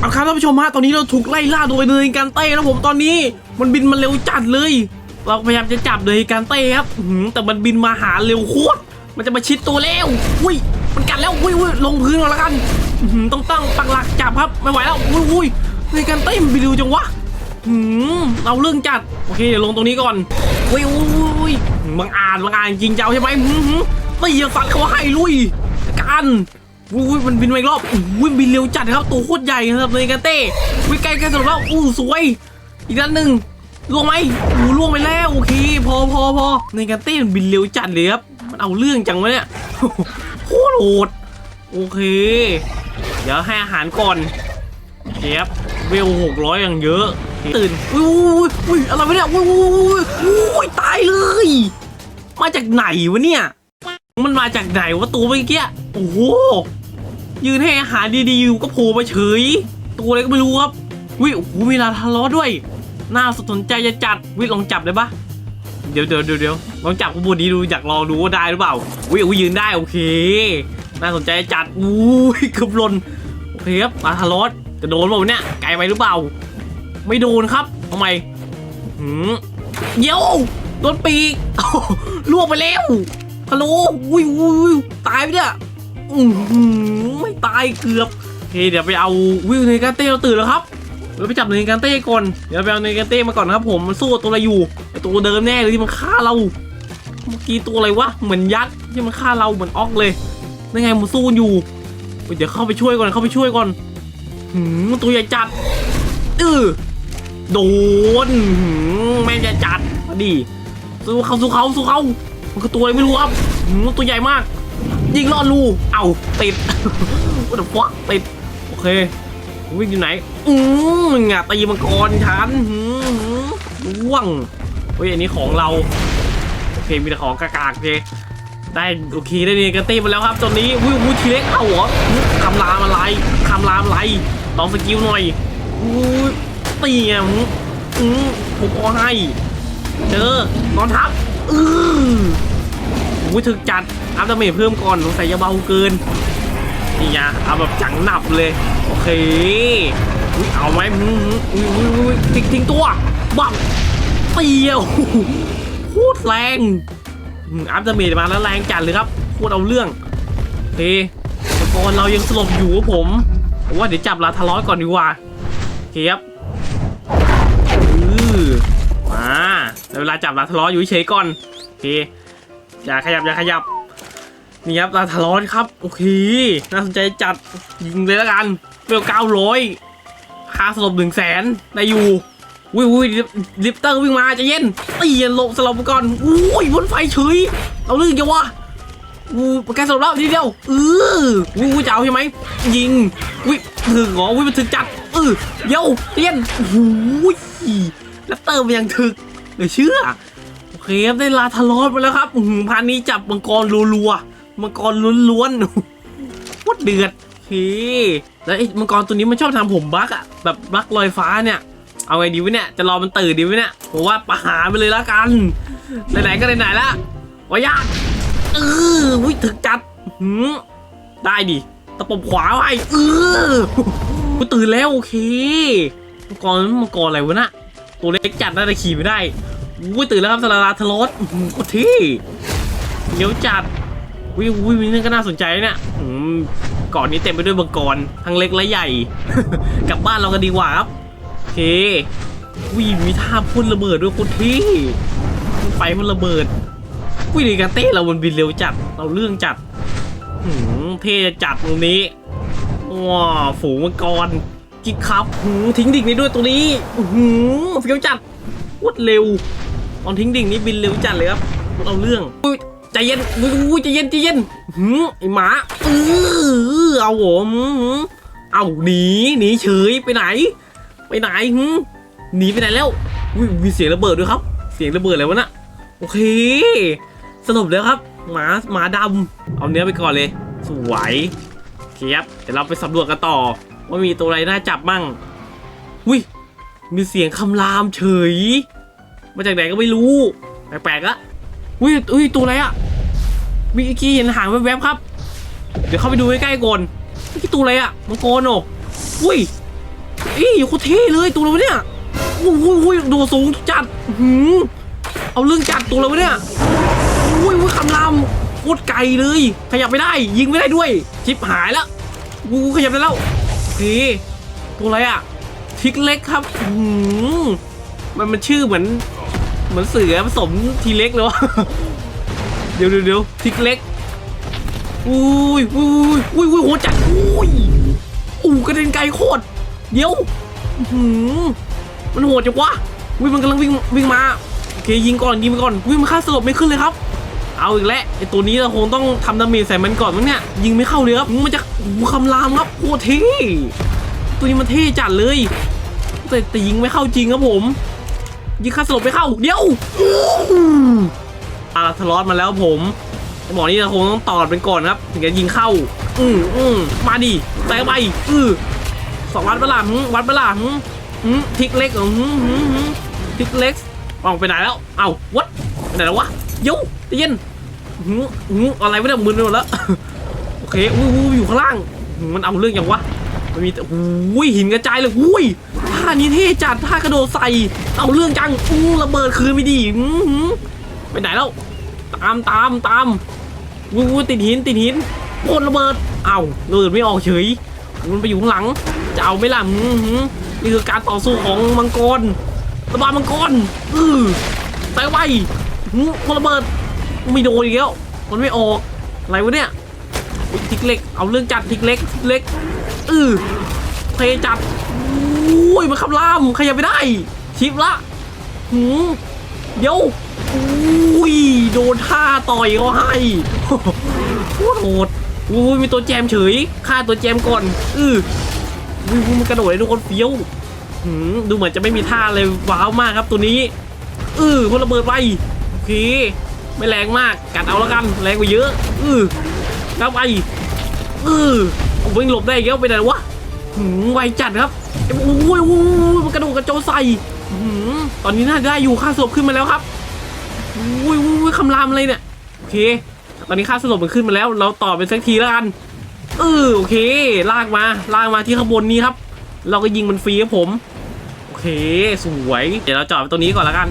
เอาครับท่านผู้ชมฮะตอนนี้เราถูกไล่ล่าโดยเนยการเต้นะผมตอนนี้มันบินมาเร็วจัดเลย เราพยายามจะจับเนยการเต้ครับแต่มันบินมาหาเร็วโคตรมันจะมาชิดตัวแล้วอุ้ยมันกัดแล้วอุ้ยอุ้ยลงพื้นก่อนแล้วกันต้องตั้งปักหลักจับครับไม่ไหวแล้วอุ้ยอุ้ยเนยการเต้มันบินเร็วจังวะเราเรื่องจัดโอเคเดี๋ยวลงตรงนี้ก่อนอุ้ยอุ้ยอุ้ยบังอาจบังอาจจริงเจ้าใช่ไหมหืมหืมไม่เหยีสัตว์เขาให้ลุยจัดการ อุ้ยมันบินมาอีกรอบอุ้ยบินเร็วจัดครับตัวโคตรใหญ่ครับในกาเต้วิใกล้ใกล้สุดแล้วอู้สวย อีกด้านหนึ่งล่วงไหมอู้ล่วงไปแล้วโอเคพอพอพอในกาเต้มันบินเร็วจัดเลยครับมันเอาเรื่องจังวะเนี่ยโคตรโหดโอเค เดี๋ยวให้อาหารก่อนเจ็บเวลหกร้อยอย่างเยอะตื่นอุ้ยอุ้ยอุ้ยอะไรวะเนี่ยอุ้ยอุ้ยอุ้ยอุ้ยตายเลย มาจากไหนวะเนี่ยมันมาจากไหนวะตัวเมื่อกี้โอ้โห ยืนให้อาหารดีๆอยู่ก็โผล่มาเฉย ตัวอะไรก็ไม่รู้ครับวิโอ้โหมีลาทะเลาะด้วย น่าสนใจจะจัดวิลองจับได้ปะเดี๋ยวเดี๋ยวเดี๋ยวลองจับขบวนนี้ดูอยากลองดูว่าได้หรือเปล่าวิอุ้ยยืนได้โอเค น่าสนใจจะจัดอุ้ยเกือบหล่นโอเคครับลาทะเลาะจะโดนเปล่าเนี่ยไกลไปหรือเปล่า ไม่โดนครับทำไมหืมเดี๋ยวโดนปีกล่วงไปแล้วฮัลโหลอุยอุ้ยอุ้ยตายไปเนี่ย อือหือไม่ตายเกือบโอเคเดี๋ยวไปเอาวิวในการเต้เราตื่นแล้วครับเราไปจับในการเต้ก่อนเดี๋ยวไปเอาในการเต้มาก่อนนะครับ ผมมันสู้ตัวอะไรอยู่ไอตัวเดิมแน่เลยที่มันฆ่าเรา เมื่อกี้ตัวอะไรวะเหมือนยักษ์ที่มันฆ่าเราเหมือนออกเลยนั่นไงมันสู้อยู่เดี๋ยวเข้าไปช่วยก่อนเข้าไปช่วยก่อนหืมตัวใหญ่จัดเออโดนหืมแม่งจะจัดดิสู้เขาสู้เขาสู้เขามันคือตัวอะไรไม่รู้ครับหืมตัวใหญ่มาก ยิงลอดรูเอ้าติด what the fuck ติด โอเค วิ่งอยู่ไหน อืมงะตีมังกรฉันหืมร่วงเฮ้ยอันนี้ของเรา โอเค มีแต่ของกากๆเคได้โอเคได้เนี่ยกันต้มาแล้วครับตอนนี้วิววูทีเล็กเอาเหรอคำรามอะไรคำรามอะไรลองสกิลหน่อยอู้ตีไงหืมอืมผมเอให้เจอนอนทับ อือ อุ้ยถึกจัด อัพดาเมจเพิ่มก่อนสงสัยจะเบาเกิน นี่ไงเอาแบบจังหนับเลย โอเค อุ้ยเอาไหมอุ้ยอุ้ยอุ้ยทิ้งทิ้งตัวบังเตียวโคตรแรง อัพดาเมจมาแล้วแรงจัดเลยครับโคตรเอาเรื่องโอเคแต่ก่อนเรายังสลบอยู่ครับผมว่าเดี๋ยวจับลาทะเลาะก่อนดีกว่าเคครับอือมาเวลาจับลาทะเลาะอยู่เฉยก่อนโอเค อย่าขยับอย่าขยับ นี่ครับลาทารอนครับ โอเค น่าสนใจจัด ยิงเลยแล้วกันเปลเก้าร้อยค่าสลบหนึ่งแสนได้อยู่วิววิวลิฟเตอร์วิ่งมาจะเย็นตีเย็นลงสลบไปก่อนอุ้ยบนไฟเฉยเอาเรื่องจังวะอู้ประกันสลบแล้วทีเดียวเออวิวจะเอาใช่ไหมยิงวิถึงหรอวิมันถึงจัดเออเดี๋ยวเตียนโอ้โหลิฟเตอร์มันยังถึกเหลือเชื่อ ครับได้ลาทารอดไปแล้วครับอื้อหือพานนี้จับมังกรรัวๆมังกรล้วนๆวัดเดือดโอเคแล้วไอ้มังกรตัวนี้มันชอบทำผมบักอะแบบบักลอยฟ้าเนี่ย เอาไงดีวะเนี่ยจะรอมันตื่นดีวะเนี่ยผมว่าประหารไปเลยละกันไหนๆก็ไหนๆละวายาเออวิถึกจัดหืมได้ดิตะปบขวาไว้เออกูตื่นแล้วโอเคมังกรมังกรอะไรวะน่ะตัวเล็กจัดน่าจะขี่ไม่ได้ อุ้ยตื่นแล้วครับสลาลาทรสอื้อหือโคตรเท่เดี๋ยวจัดวิววิวนี่ก็น่าสนใจนะเนี่ยอืมก่อนนี้เต็มไปด้วยมังกรทั้งเล็กและใหญ่ กลับบ้านเรากันดีกว่าครับโอเควิมีท่าพ่นระเบิดด้วยโคตรเท่ไฟมันระเบิดวิธีการเต้เรามันบินเร็วจัดเราเรื่องจัดหืมเท่จัดตรงนี้ว้าวฝูงมังกรกิ๊กครับหืมทิ้งดิ่งนี้ด้วยตัวนี้หืมเฟี้ยวจัดโคตรเร็ว ตอนทิ้งดิ่งนี้บินเร็วจัดเลยครับเอาเรื่องอุ้ยใจเย็นอุ้ยอุ้ยใจเย็นใจเย็นหืมไอหมาเออเอาโหมหืมเอาหนีหนีเฉยไปไหน ไปไหนหืมหนีไปไหนแล้วอุ้ยมีเสียงระเบิดด้วยครับ เสียงระเบิดอะไรวะน่ะโอเคสรุปแล้วครับ หมาหมาดำเอาเนื้อไปก่อนเลย สวยโอเคครับเดี๋ยวเราไปสำรวจกันต่อ ว่ามีตัวอะไรน่าจับมั่งอุ้ยมีเสียงคำรามเฉย มาจากไหนก็ไม่รู้ แปลกๆอะอุ้ยอุ้ยตัวอะไรอะมีอีกทีเห็นหางแวบๆครับ เดี๋ยวเข้าไปดูใกล้ๆก่อนนี่ตัวอะไรอะมังกรโอ้อุ้ยอีโคตรเท่เลยตัวเราเนี่ยโอ้โหโอ้ยดดสูงจัดอื้อหือเอาเรื่องจัดตัวเราเนี่ยโอ้ยโอ้ยคำรามโคตรไกลเลย ขยับไม่ได้ ยิงไม่ได้ด้วยชิปหายแล้วกูขยับได้แล้วโอเคตัวอะไรอะทิกเล็กครับอื้อหือมันมันชื่อเหมือน เหมือนเสือผสมทีเล็กเลยวะเดี๋ยวเดี๋ยวเดี๋ยวทิกเล็กอุ้ยอุ้ยอุ้ยอุ้ยโหจัดอุ้ยอู้กระเด็นไกลโคตรเดี๋ยวหืมันโหดจังวะอุ้ยมันกำลังวิ่งวิ่งมาโอเคยิงก่อนยิงไปก่อนอุ้ยมันค่าสลบไม่ขึ้นเลยครับ เอาอีกแล้วไอตัวนี้เราคงต้องทำดาเมจใส่มันก่อนมั้งเนี่ยยิงไม่เข้าเลยครับมันจะอ้โหคำรามครับโคตรเท่ตัวนี้มันเท่จัดเลยแต่แต่ยิงไม่เข้าจริงครับผม ยิงค่าสลบไม่เข้า เดี๋ยวอาราทลอสมาแล้วผมหมอนี่เราคงต้องตอดเป็นก่อนครับถึงจะยิงเข้า อืมอืมมาดิแตกไปอือสองวัดเปะล่าหึวัดเปะล่าหึหึทิกเล็กหึหึหึทิกเล็กออกไปไหนแล้ว เอ้าวัดไปไหนแล้ววะยวเย็นหึหึอะไรไม่ได้มึนไปหมดแล้วโอเคอู้อยู่ข้างล่าง มันเอาเรื่องอย่างวะมันมีแต่อุ้ยหินกระจายเลยอุ้ยานี้เท่จัดท่ากระโดดใส่เอาเรื่องจังอู้ระเบิดคืนไม่ดีอื้อหือไปไหนแล้ว ตามตามตามวูติดหินติดหินโดนระเบิดเอาระเบิดไม่ออกเฉยมันไปอยู่ข้างหลัง จะเอาไหม่ล่ะอื้อหือนี่คือการต่อสู้ของมังกรตะบามังกรอือใส่ไปอื้อคนระเบิดไม่โดนอีกแล้วมันไม่ออกอะไรวะเนี่ยทิกเล็ก เอาเรื่องจัดทิกเล็กทิกเล็กอือเทจัด อุ้ยมันคำรามขยับไม่ได้ ชิปละหืมเดี๋ยวอุ้ยโดนท่าต่อยเขาให้โคตรโหดอุ้ยมีตัวแจมเฉยฆ่าตัวแจมก่อนอืออุ้ยมันกระโดดเลยทุกคนเฟี้ยวหืมดูเหมือนจะไม่มีท่าเลยว้าวมากครับตัวนี้อือคนระเบิดไปโอเคไม่แรงมากกัดเอาแล้วกันแรงกว่าเยอะอือแล้วไปอือวิ่งหลบได้อีกแล้วไปไหนวะหืมไวจัดครับ โอ้ยโอ้ยกระโดดกระโจนใส่ตอนนี้น่าได้อยู่ค่าสลบขึ้นมาแล้วครับโอ้ยโอ้ยคำรามอะไรเนี่ยโอเค ตอนนี้ค่าสลบมันขึ้นมาแล้ว เราต่อเป็นสักทีแล้วกันเออโอเค ลากมาลากมาที่ข้างบนนี้ครับ เราก็ยิงมันฟรีครับผมโอเคสวย เดี๋ยวเราจอดตรงนี้ก่อนแล้วกัน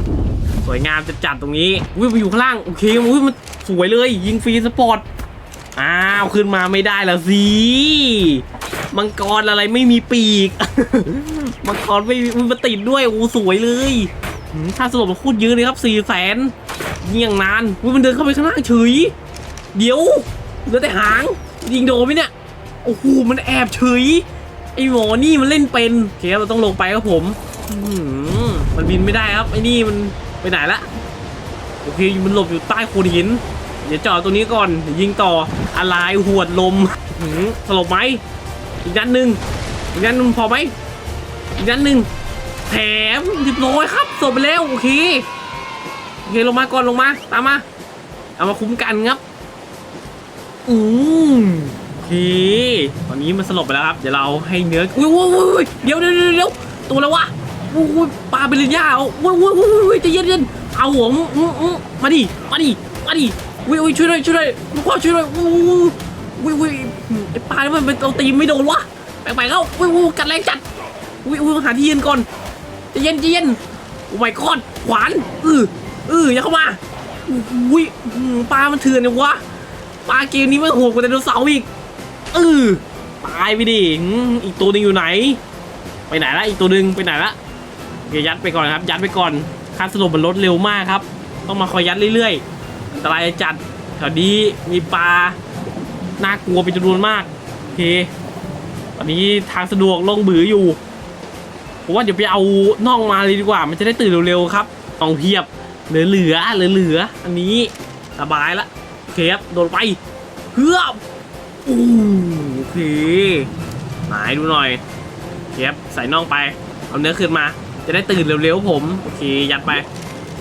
สวยงามจะจัดตรงนี้อุ้ยมันอยู่ข้างล่างโอเคอุ้ยมันสวยเลย ยิงฟรีสปอร์ตอ้าวขึ้นมาไม่ได้แล้วสิ มังกรอะไรไม่มีปีก มังกรไม่มีมันติดด้วยโอ้สวยเลยหืมค่าสลบมันคตรเยอะเลยครับสี่แสนเงี่ยงนานมันเดินเข้าไปข้างล่างเฉยเดี๋ยวเหลือแต่หางยิงโดนไหมเนี่ยโอ้โหมันแอบเฉยไอหมอนี่มันเล่นเป็นโอเคเราต้องลงไปครับผมมันบินไม่ได้ครับไอ้นี่มันไปไหนละโอเคมันหลบอยู่ใต้โขดหิน เดี๋ยวจอดตัวนี้ก่อนยิงต่ออะไรหวดลมสลบไหม อีกนัดหนึ่งอีกนัดหนึ่งพอไหมอีกนัดหนึ่งแถมเรียบร้อยครับจบไปแล้วโอเคโอเคลงมาก่อนลงมาตามมาเอามาคุ้มกันครับอืมโอเคตอนนี้มันสลบไปแล้วครับเดี๋ยวเราให้เนื้ออุ้ยอุ้ยอุ้ยเดี๋ยวเดี๋ยวเดี๋ยวเดี๋ยวตัวแล้ววะอุ้ยอุ้ยปลาเบลินย่าเอาอุ้ยอุ้ยอุ้ยอุ้ยใจะเย็นเย็นเอาหัวอืมอืมอืมมาดิมาดิมาดิอุ้ยอุ้ยช่วยหน่อยช่วยหน่อยลูกพ่อช่วยหน่อยอุ้ย อุ้ยอุ้ยอืมไอ้ปลานี่มันเป็นตัวตีไม่โดนวะแปลกๆแล้วอุ้ยอุ้ยกัดแรงจัดอุ้ยอุ้ยหาที่ยืนก่อนใจะเย็นใจะเย็นโอ้ my god ขวานอืออืออย่าเข้ามาอุ้ยปลามันเถื่อนเนี่ยวะปลาเกมนี้มันโหดกว่าไดโนเสาร์อีกเออตายไปดิหืมอีกตัวหนึงอยู่ไหน ไปไหนละอีกตัวหนึงไปไหนละโอเคยัดไปก่อนครับ ยัดไปก่อนค่าสลบมันลดเร็วมากครับ ต้องมาคอยยัดเรื่อยๆอันตรายจัดแถวนี้มีปลา น่ากลัวเป็นจำนวนมากโอเคตอนนี้ทางสะดวกลงบืออยู่ผมว่าเดี๋ยวไปเอาน่องมาเลยดีกว่า มันจะได้ตื่นเร็วๆครับน่องเพียบเหลือเหลือเหลือเหลือๆอันนี้สบายละโอเคครับโดนไปเฮือบอู้โอเคไหนดูหน่อยเคครับใส่น่องไป เอาเนื้อขึ้นมา จะได้ตื่นเร็วๆผมโอเคยัดไป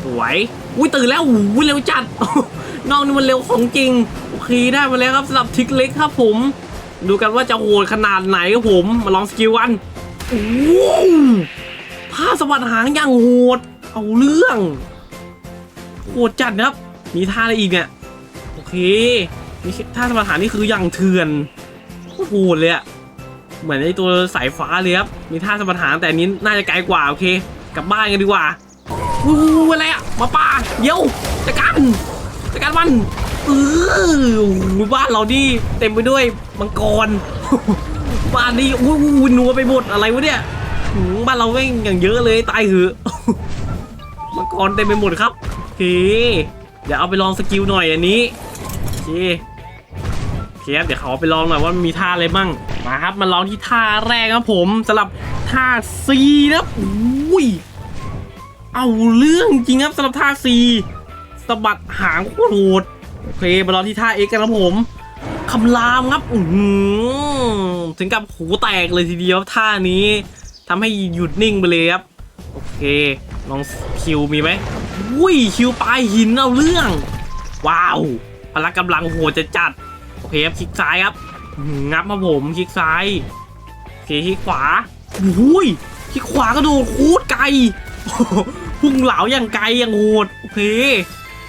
สวยอุ้ยตื่นแล้วอุ้ยเร็วจัดน่องนี่มันเร็วของจริง คได้มาแล้วครับสำหรับทิกเล็กครับผม ดูกันว่าจะโหดขนาดไหนครับผม มาลองสกิลกันโอ้โหท่าสะบัดหางอย่างโหด เอาเรื่อง โหดจัดนะครับ มีท่าอะไรอีกเนี่ย โอเคนี่ท่าสมรฐานนี่คืออย่างเถื่อนโหดเลยอะเหมือนไอตัวสายฟ้าเลยครับ มีท่าสมรรถานแต่นี้น่าจะไกลกว่า โอเค กลับบ้านกันดีกว่าวู้อะไรอะมาป่าเดี๋ยวจัดการจัดการมัน เออบ้านเรานี่เต็มไปด้วยมังกร บ้านนี้อู้หูนัวไปหมดอะไรวะเนี่ยบ้านเราแม่งอย่างเยอะเลยตายเหอมังกรเต็มไปหมดครับโอเคเดี๋ยวเอาไปลองสกิลหน่อยอันนี้โอเคเคครับเดี๋ยวเขาเอาไปลองหน่อยว่ามันมีท่าอะไรบ้างมาครับมาลองที่ท่าแรกครับผมสำหรับท่าซีนะอุ้ยเอาเรื่องจริงครับสำหรับท่าซีสะบัดหางโคตรโหด โอเคมาลองที่ท่าเอ็กกันครับผมคำรามครับอืถึงกับหูแตกเลยทีเดียวท่านี้ทำให้หยุดนิ่งไปเลยครับ โอเค ลองคิวมีไหมอุ้ยคิวปลายหินเอาเรื่อง ว้าวพละกำลังโหดจะจัด โอเคครับคลิกซ้ายครับงับมาผมคลิกซ้ายโอเคคลิกขวาอุ้ยคลิกขวาก็โดดคตรไกลพุ่งเหลาอย่างไกลอย่างโหดโอเค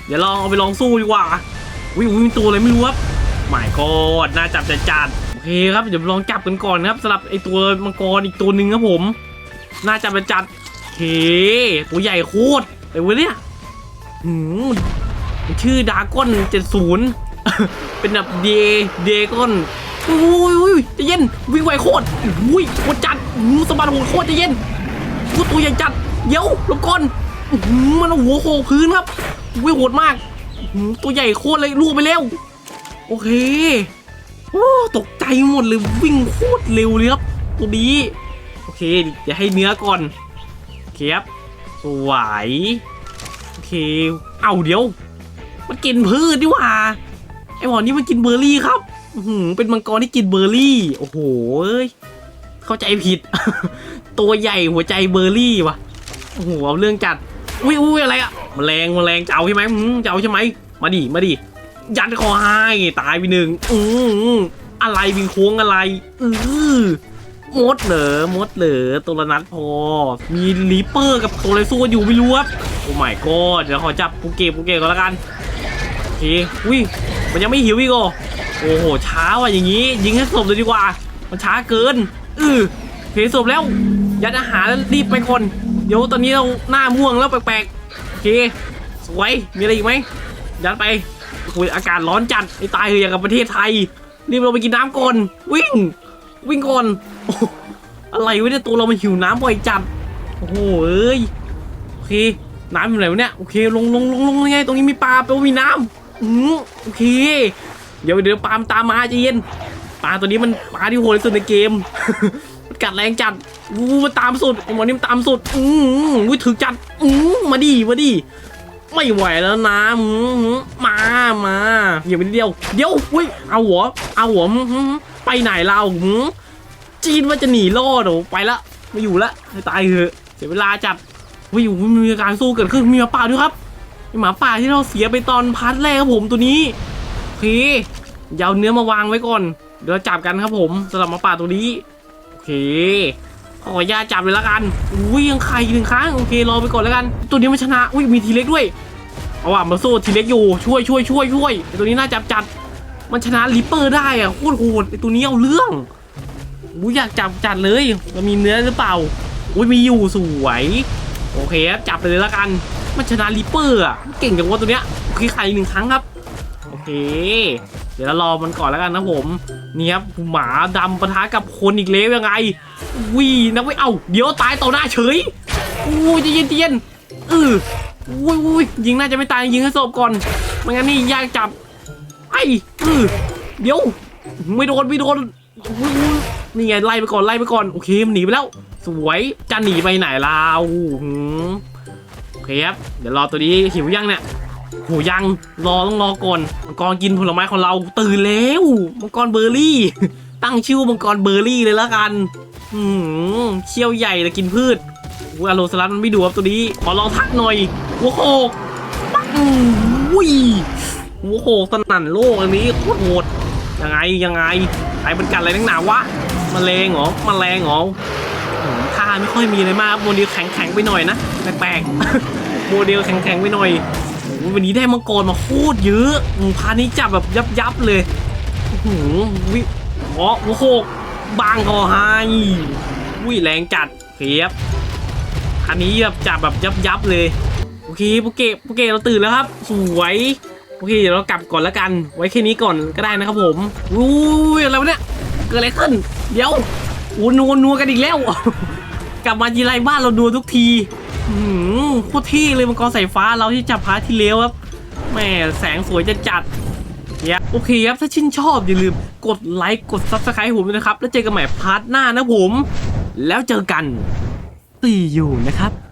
เดี๋ยวลองเอาไปลองสู้ดีกว่า อุ้ยอุ้ยมีตัวอะไรไม่รู้ครับหมายกอดน่าจับจะจัดโอเคครับเดี๋ยวลองจับกันก่อนครับสำหรับไอตัวมังกรอีกตัวหนึ่งครับผมน่าจะเป็นจัดโอเคตัวใหญ่โคตรเลยวะเนี่ยหืมชื่อดากอนเจ็ดศูนย์เป็นแบบเดเดกอนอุ้ยอุ้ยอุ้ยจะเย็นวิ่งไวโคตรอุ้ยโคตรจัดอู้สะบัดโหดโคตรจะเย็นอู้ตัวใหญ่จัดเดี๋ยวลงก่อนอื้อหือมันเอาหัวโขกพื้นครับวิ่งโหดมาก หือตัวใหญ่โคตรเลยล่วงไปแล้ว โอเคโอ้ตกใจหมดเลยวิ่งโคตรเร็วเลยครับตัวนี้โอเคเดี๋ยวให้เนื้อก่อนโอเคครับสวยโอเค เอาเดี๋ยว มันกินพืชดิว่าไอหมอนี่มันกินเบอร์รี่ครับหือเป็นมังกรที่กินเบอร์รี่ โอ้โหเอ้ยเข้าใจผิด ตัวใหญ่หัวใจเบอร์รี่ว่ะโอ้โหเอาเรื่องจัด อุ้ยอุ้ยอะไรอะแมลงแมลงจะเอาใช่ไหมอืมจะเอาใช่ไหมมาดิมาดิยัดคอให้ตายไปหนึ่งอืออะไรวิงโค้งอะไรอือมดเหรอมดเหรอตัวละนัดพอ มีลีเปอร์กับตัวอะไรสู้กันอยู่ไม่รู้ครับโอ้ไม่ก็เดี๋ยวขอจับปูเกะปูเกะก่อนละกันโอเคอุ้ยมันยังไม่หิวอีกเหรอโอ้โหช้าว่ะอย่างงี้ ยิงให้ศพเลยดีกว่า มันช้าเกิน อือเพศพแล้ว ยัดอาหารแล้วรีบไปคน เดี๋ยวตอนนี้เราหน้าม่วงแล้วแปลกๆโอเคสวย มีอะไรอีกไหมยัดไปโอ้ยอากาศร้อนจัดไอ้ตายเลยอย่างกับประเทศไทย รีบเราไปกินน้ำก่อน วิ่ง วิ่งก่อน อะไรวะเนี่ยตัวเรามันหิวน้ำบ่อยจัด โอ้โหเอ้ย โอเค น้ำอยู่ไหนวะเนี่ย โอเค ลงลงลงลงยังไง ตรงนี้มีปลาแปลว่ามีน้ำอืมโอเค เดี๋ยวเดี๋ยวปลามตามมาใจะเย็น ปลาตัวนี้มันปลาที่โหดที่สุดในเกม กัดแรงจัดวูมันตามสุดหมอนี่มันตามสุด อืมวิถึกจัด อืมมาดิมาดิไม่ไหวแล้วนะมมามาอย่าไปเดียว เดี๋ยวอุ้ยเอาหัว เอาหัวไปไหนเราจีนว่าจะหนีรอดโอไปละไม่อยู่ละตายเถอะเสียเวลาจัดวิวมีการสู้เกิดขึ้นมีหมาป่าด้วยครับมีหมาป่าที่เราเสียไปตอนพาร์ทแรกครับผมตัวนี้โอเยาเอาเนื้อมาวางไว้ก่อน เดี๋ยวจับกันครับผมสำหรับหมาป่าตัวนี้ เคขอญาตจับเลยละกัน อุ้ยยังไข่หนึ่งครั้งโอเครอไปก่อนแล้วกัน ตัวนี้มันชนะ อุ้ยมีทีเล็กด้วย เอาว่ะมาสู้ทีเล็กอยู่ช่วยช่วยช่วยช่วยตัวนี้น่าจับจัด มันชนะลิปเปอร์ได้อะโคตรโหดไอตัวนี้เอาเรื่องอุ้ยอยากจับจัดเลยมันมีเนื้อหรือเปล่า อุ้ยมีอยู่สวย โอเคครับจับไปเลยละกัน มันชนะลิปเปอร์อะเก่งจังวะตัวเนี้ยโอเคไข่หนึ่งครั้งครับ โอเค ดี๋ยวเรารอมันก่อนแล้วกันนะผมนี่ครับหมาดำปะทะกับคนอีกแล้วยังไงวีนะเว้ยเอ้าเดี๋ยวตายต่อหน้าเฉยอู้ยเย็นเย็นเอออุ้ยอุ้ยยิงน่าจะไม่ตายยิงให้ศพก่อนไม่งั้นนี่ยากจับไอ้เออเดี๋ยวไม่โดนไม่โดนอุ้ยนี่ไงไล่ไปก่อนไล่ไปก่อนโอเคมันหนีไปแล้ว สวยจะหนีไปไหนล่ะอู้หือโอเคครับเดี๋ยวรอตัวนี้หิวยังเนี่ย โหยังรอต้องรอก่อนมังกรกินผลไม้ของเราตื่นแล้วมังกรเบอร์รี่ ตั้งชื่อว่ามังกรเบอร์รี่เลยละกันอืมเขี้ยวใหญ่แต่กินพืชอุ๊ยอโลสลัดมันไม่ดูครับตัวนี้ขอลองทักหน่อยหัวโขกปังอุ้ยหัวโขกสนั่นโลกอันนี้โคตรโหดยังไงยังไงไอ้มันกัดอะไรนักหนาวะมแมลงเหรอมแมลงเหรอท่าไม่ค่อยมีอะไรมากโมเดลแข็งๆไปหน่อยนะแปลกๆโมเดลแข็งๆไปหน่อย วันนี้ได้มังกรมาโคตรเยอะมพานี้จับแบบยับยับเลยอื้อหือวิอ๋อหัวโขกบางก็ให้อุ้ยแรงจัดเพียบอันนี้แบบจับแบบยับยับเลยโอเคโปเกะโปเกเราตื่นแล้วครับ สวยโอเคเดี๋ยวเรากลับก่อนแล้วกัน ไว้แค่นี้ก่อนก็ได้นะครับผมอุ้ยอะไรวะเนี่ยเกิดอะไรขึ้นเดี๋ยวอู้นัวนัวกันอีกแล้ว กลับมายีไรบ้านเราดูทุกทีหืมโคตรเท่เลยมังกรสายฟ้าเราที่จับพาที่เลี้ยวครับแม่แสงสวยจะจัดเนี่ยโอเคครับ ถ้าชื่นชอบอย่าลืมกดไลค์กด subscribe ผมนะครับ แล้วเจอกันใหม่พาร์ทหน้านะผม แล้วเจอกันตีอยู่นะครับ